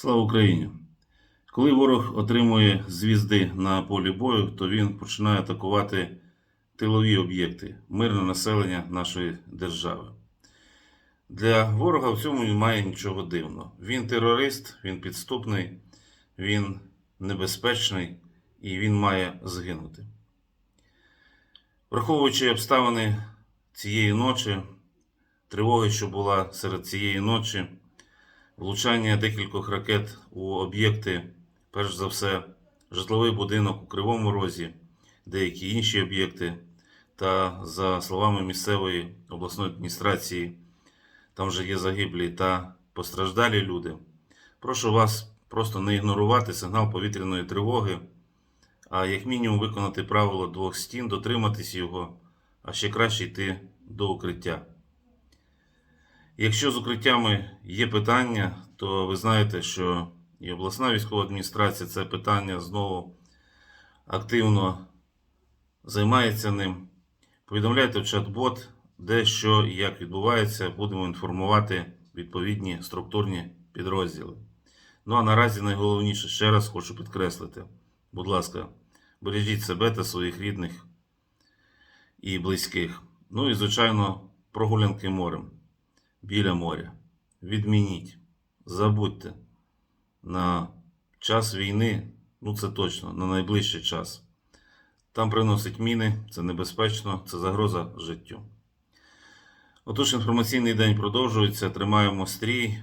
Слава Україні! Коли ворог отримує звізди на полі бою, то він починає атакувати тилові об'єкти, мирне населення нашої держави. Для ворога в цьому немає нічого дивного. Він терорист, він підступний, він небезпечний і він має згинути. Враховуючи обставини цієї ночі, тривоги, що була серед цієї ночі, влучання декількох ракет у об'єкти, перш за все, житловий будинок у Кривому Розі, деякі інші об'єкти, та, за словами місцевої обласної адміністрації, там вже є загиблі та постраждалі люди. Прошу вас просто не ігнорувати сигнал повітряної тривоги, а як мінімум виконати правило двох стін, дотриматись його, а ще краще йти до укриття. Якщо з укриттями є питання, то ви знаєте, що і обласна військова адміністрація це питання знову активно займається ним. Повідомляйте в чат-бот, де що і як відбувається, будемо інформувати відповідні структурні підрозділи. Ну а наразі найголовніше ще раз хочу підкреслити: будь ласка, бережіть себе та своїх рідних і близьких. Ну і, звичайно, прогулянки морем біля моря. Відмініть, забудьте на час війни, ну це точно, на найближчий час. Там приносить міни, це небезпечно, це загроза життю. Отож, інформаційний день продовжується, тримаємо стрій.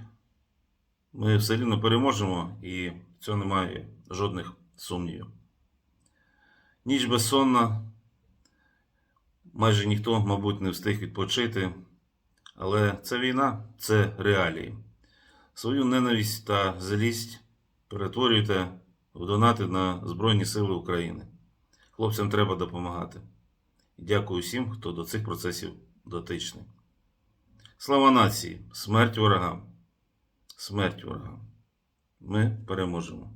Ми все рівно переможемо і в цьому немає жодних сумнівів. Ніч безсонна. Майже ніхто, мабуть, не встиг відпочити. Але це війна, це реалії. Свою ненависть та злість перетворюйте в донати на Збройні Сили України. Хлопцям треба допомагати. Дякую всім, хто до цих процесів дотичний. Слава нації! Смерть ворогам! Смерть ворогам! Ми переможемо!